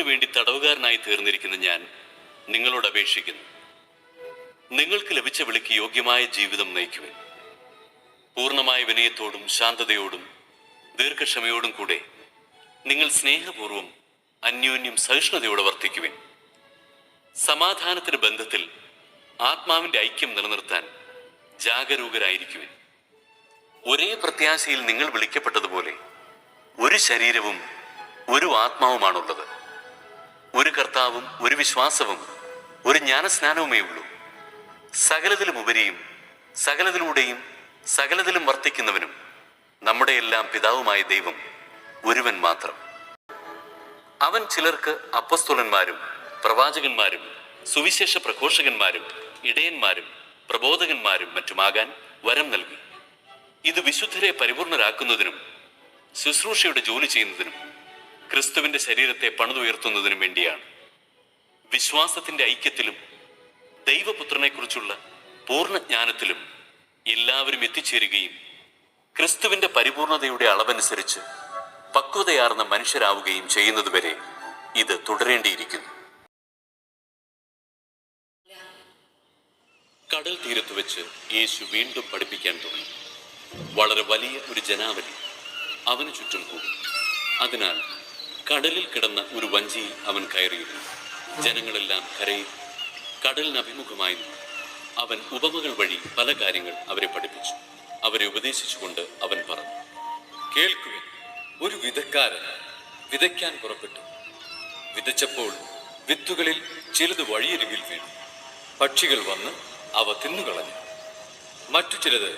ക്രിസ്തുവിന് വേണ്ടി തടവുകാരനായി തീർന്നിരിക്കുന്ന ഞാൻ നിങ്ങളോട് അപേക്ഷിക്കുന്നു. നിങ്ങൾക്ക് ലഭിച്ച വിളിക്ക് യോഗ്യമായ ജീവിതം നയിക്കുവിൻ. പൂർണമായ വിനയത്തോടും ശാന്തതയോടും ദീർഘക്ഷമയോടും കൂടെ നിങ്ങൾ സ്നേഹപൂർവം അന്യോന്യം സഹിഷ്ണുതയോടെ വർത്തിക്കുവിൻ. സമാധാനത്തിന് ബന്ധത്തിൽ ആത്മാവിന്റെ ഐക്യം നിലനിർത്താൻ ജാഗരൂകരായിരിക്കുവിൻ. ഒരേ പ്രത്യാശയിൽ നിങ്ങൾ വിളിക്കപ്പെട്ടതുപോലെ ഒരു ശരീരവും ഒരു ആത്മാവുമാണുള്ളത്. ഒരു കർത്താവും ഒരു വിശ്വാസവും ഒരു ജ്ഞാനസ്നാനവുമേ ഉള്ളൂ. സകലതിലും ഉപരിയും സകലതിലൂടെയും സകലതിലും വർത്തിക്കുന്നവനും നമ്മുടെ എല്ലാം പിതാവുമായ ദൈവം ഒരുവൻ മാത്രം. അവൻ ചിലർക്ക് അപ്പസ്തുലന്മാരും പ്രവാചകന്മാരും സുവിശേഷ പ്രഘോഷകന്മാരും ഇടയന്മാരും പ്രബോധകന്മാരും മറ്റുമാകാൻ വരം നൽകി. ഇത് വിശുദ്ധരെ പരിപൂർണരാക്കുന്നതിനും ശുശ്രൂഷയുടെ ജോലി ചെയ്യുന്നതിനും ക്രിസ്തുവിന്റെ ശരീരത്തെ പണിതുയർത്തുന്നതിനും വേണ്ടിയാണ്. വിശ്വാസത്തിന്റെ ഐക്യത്തിലും ദൈവപുത്രനെക്കുറിച്ചുള്ള പൂർണജ്ഞാനത്തിലും എല്ലാവരും എത്തിച്ചേരുകയും ക്രിസ്തുവിന്റെ പരിപൂർണതയുടെ അളവനുസരിച്ച് പക്വതയാർന്ന മനുഷ്യരാവുകയും ചെയ്യുന്നതുവരെ ഇത് തുടരേണ്ടിയിരിക്കുന്നു. കടൽ തീരത്ത് വെച്ച് യേശു വീണ്ടും പഠിപ്പിക്കാൻ തുടങ്ങി. വളരെ വലിയ ഒരു ജനാവലി. അവന് ചുറ്റും കൂടി. അതിനാൽ കടലിൽ കിടന്ന ഒരു വഞ്ചിയിൽ അവൻ കയറിയിരുന്നു. ജനങ്ങളെല്ലാം കരയിൽ കടലിന് അഭിമുഖമായി നിന്നു. അവൻ ഉപമകൾ വഴി പല കാര്യങ്ങൾ അവരെ പഠിപ്പിച്ചു. അവരെ ഉപദേശിച്ചുകൊണ്ട് അവൻ പറഞ്ഞു കേൾക്കുക ഒരു വിതക്കാരൻ വിതയ്ക്കാൻ പുറപ്പെട്ടു. വിതച്ചപ്പോൾ വിത്തുകളിൽ ചിലത് വഴിയരികിൽ വീണു. പക്ഷികൾ വന്ന് അവ തിന്നുകളഞ്ഞു. മറ്റു ചിലത്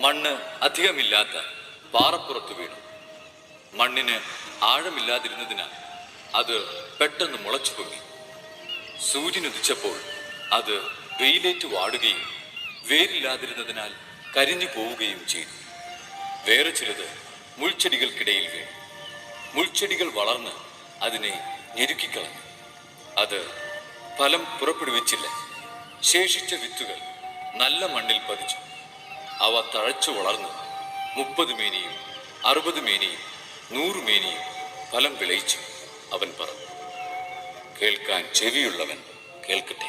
മണ്ണ് അധികമില്ലാത്ത പാറപ്പുറത്ത് വീണു. മണ്ണിന് ആഴമില്ലാതിരുന്നതിനാൽ അത് പെട്ടെന്ന് മുളച്ചു പൊങ്ങി സൂര്യനുദിച്ചപ്പോൾ അത് വെയിലേറ്റ് വാടുകയും വേരില്ലാതിരുന്നതിനാൽ കരിഞ്ഞു പോവുകയും ചെയ്തു. വേറെ ചിലത് മുൾച്ചെടികൾക്കിടയിൽ വീണു. മുൾച്ചെടികൾ വളർന്ന് അതിനെ ഞെരുക്കിക്കളഞ്ഞു. അത് ഫലം പുറപ്പെടുവിച്ചില്ല. ശേഷിച്ച വിത്തുകൾ നല്ല മണ്ണിൽ പതിച്ചു. അവ തഴച്ചു വളർന്നു. മുപ്പത് മേനിയും അറുപത് മേനിയും നൂറ് മേനിയും ഫലം വിളയിച്ചു അവൻ പറഞ്ഞു കേൾക്കാൻ ചെവിയുള്ളവൻ കേൾക്കട്ടെ.